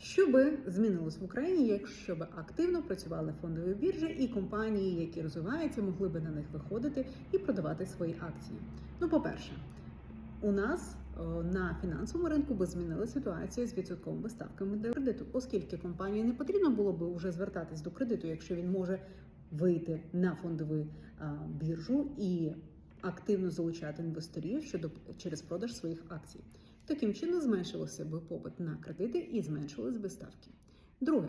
Що би змінилось в Україні, якщо б активно працювали фондові біржі і компанії, які розвиваються, могли би на них виходити і продавати свої акції? Ну, по-перше, у нас на фінансовому ринку би змінила ситуація з відсотковими ставками до кредиту, оскільки компанії не потрібно було би вже звертатись до кредиту, якщо він може вийти на фондову біржу і активно залучати інвесторів щодо через продаж своїх акцій. Таким чином зменшилося б попит на кредити і зменшились би ставки. Друге,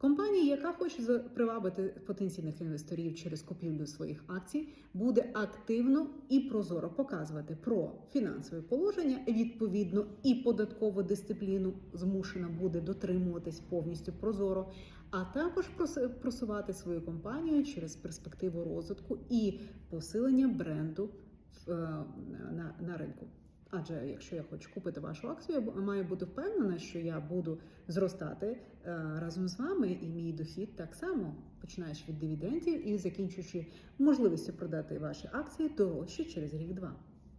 компанія, яка хоче привабити потенційних інвесторів через купівлю своїх акцій, буде активно і прозоро показувати про фінансове положення, відповідно, і податкову дисципліну змушена буде дотримуватись повністю прозоро, а також просувати свою компанію через перспективу розвитку і посилення бренду е, на, на ринку. Адже якщо я хочу купити вашу акцію, я маю бути впевнена, що я буду зростати е, разом з вами, і мій дохід так само, починаючи від дивідендів і закінчуючи можливістю продати ваші акції дорожче через рік-два.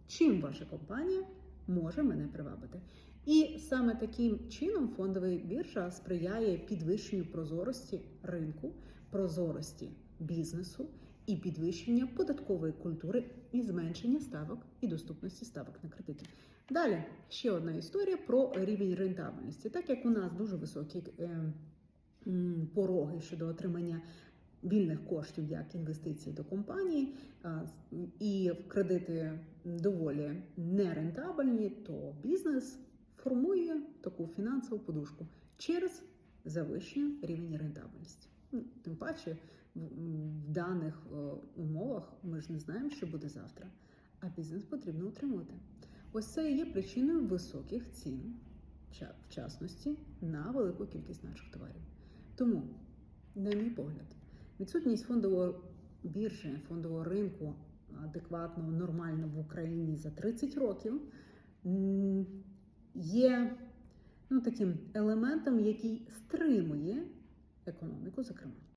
Чим ваша компанія може мене привабити? І саме таким чином фондова біржа сприяє підвищенню прозорості ринку, прозорості бізнесу і підвищення податкової культури і зменшення ставок і доступності ставок на кредити. Далі ще одна історія про рівень рентабельності. Так як у нас дуже високі е, пороги щодо отримання вільних коштів як інвестиції до компанії, і кредити доволі нерентабельні, то бізнес формує таку фінансову подушку через завищення рівня рентабельності. Ну, Тим паче, в, даних е, умовах ми ж не знаємо, що буде завтра, а бізнес потрібно утримувати. Ось це і є причиною високих цін, в частності на велику кількість наших товарів. Тому, на мій погляд, відсутність фондової біржі, фондового ринку адекватного, нормально в Україні за 30 років є ну, таким елементом, який стримує економіку, зокрема.